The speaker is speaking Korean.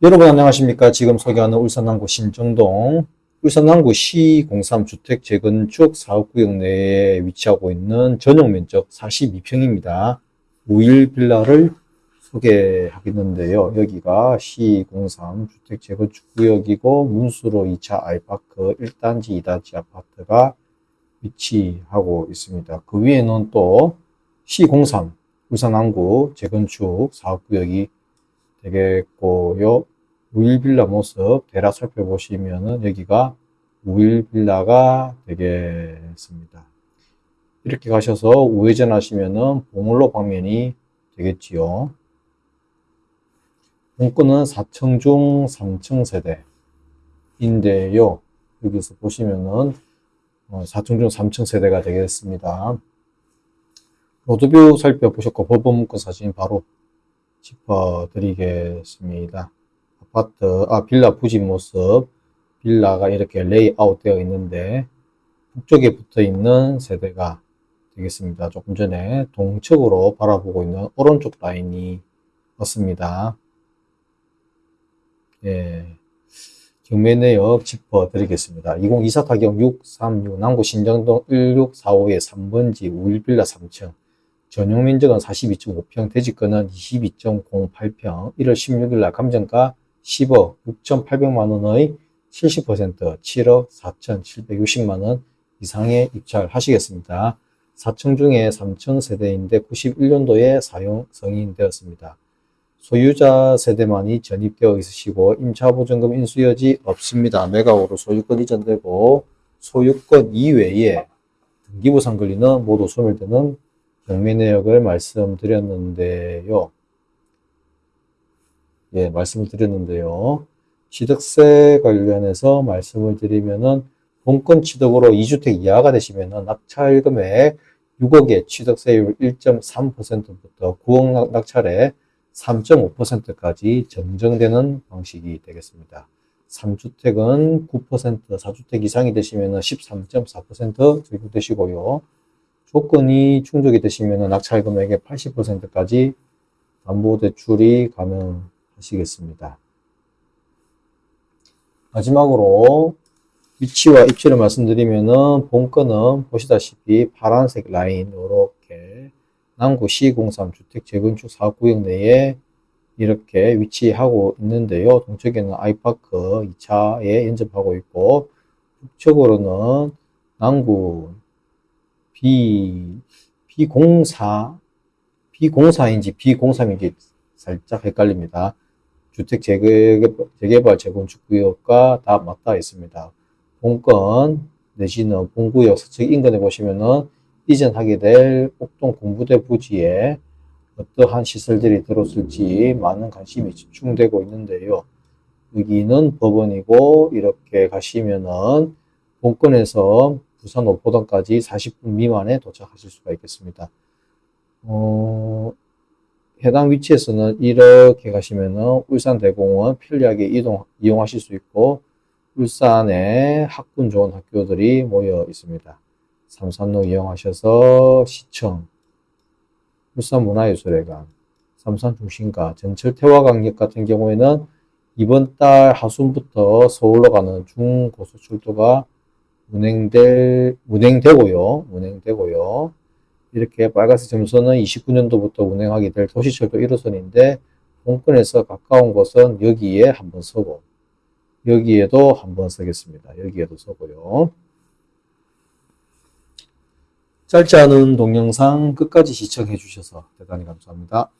여러분 안녕하십니까? 지금 소개하는 울산남구 신정동 울산남구 시03 주택 재건축 사업구역 내에 위치하고 있는 전용 면적 42평입니다. 5일 빌라를 소개하겠는데요. 여기가 시03 주택 재건축 구역이고 문수로 2차 아이파크 1단지, 2단지 아파트가 위치하고 있습니다. 그 위에는 또 C03 울산남구 재건축 사업구역이 되겠고요. 우일 빌라 모습 대략 살펴보시면은 여기가 우일 빌라가 되겠습니다. 이렇게 가셔서 우회전 하시면은 봉울로 방면이 되겠지요. 본건은 4층 중 3층 세대인데요. 여기서 보시면은 4층 중 3층 세대가 되겠습니다. 로드뷰 살펴보셨고 법원 문건 사진 바로 짚어드리겠습니다. 아파트, 아, 빌라 부지 모습, 빌라가 이렇게 레이아웃 되어 있는데, 북쪽에 붙어 있는 세대가 되겠습니다. 조금 전에 동측으로 바라보고 있는 오른쪽 라인이 맞습니다. 예. 경매 내역 짚어드리겠습니다. 2024 타경 636 남구 신정동 1645의 3번지 우일빌라 3층 전용 면적은 42.5평, 대지권은 22.08평, 1월 16일 날 감정가 10억 6,800만 원의 70% 7억 4,760만 원 이상의 입찰 하시겠습니다. 4층 중에 3층 세대인데 91년도에 사용 승인되었습니다. 소유자 세대만이 전입되어 있으시고 임차보증금 인수여지 없습니다. 매각으로 소유권 이전되고 소유권 이외에 등기부상 권리는 모두 소멸되는 경매 내역을 말씀드렸는데요. 예, 말씀을 드렸는데요. 취득세 관련해서 말씀을 드리면은 본건 취득으로 2주택 이하가 되시면은 낙찰 금액 6억에 취득세율 1.3%부터 9억 낙찰에 3.5%까지 정정되는 방식이 되겠습니다. 3주택은 9%, 4주택 이상이 되시면은 13.4% 적용되시고요. 조건이 충족이 되시면 낙찰 금액의 80%까지 담보 대출이 가능하시겠습니다. 마지막으로 위치와 입지를 말씀드리면은 본건은 보시다시피 파란색 라인 이렇게 남구 C03 주택 재건축 사업 구역 내에 이렇게 위치하고 있는데요. 동쪽에는 아이파크 2차에 연접하고 있고 북쪽으로는 남구 B, B04, B04인지 B03인지 살짝 헷갈립니다. 주택 재개발, 재개발 재건축 구역과 다 맞닿아 있습니다. 본건 내지는 본구역 서측 인근에 보시면은 이전하게 될 옥동 공부대 부지에 어떠한 시설들이 들어올지 많은 관심이 집중되고 있는데요. 여기는 법원이고 이렇게 가시면은 본건에서 부산 오포단까지 40분 미만에 도착하실 수가 있겠습니다. 어, 해당 위치에서는 이렇게 가시면은 울산대공원 편리하게 이동, 이용하실 수 있고, 울산에 학군 좋은 학교들이 모여 있습니다. 삼산로 이용하셔서 시청, 울산문화예술회관, 삼산중심가, 전철 태화강역 같은 경우에는 이번 달 하순부터 서울로 가는 중고속철도가 운행될, 운행되고요. 운행되고요. 이렇게 빨간색 점선은 29년도부터 운행하게 될 도시철도 1호선인데 본권에서 가까운 곳은 여기에 한 번 서고 여기에도 한 번 서겠습니다. 여기에도 서고요. 짧지 않은 동영상 끝까지 시청해 주셔서 대단히 감사합니다.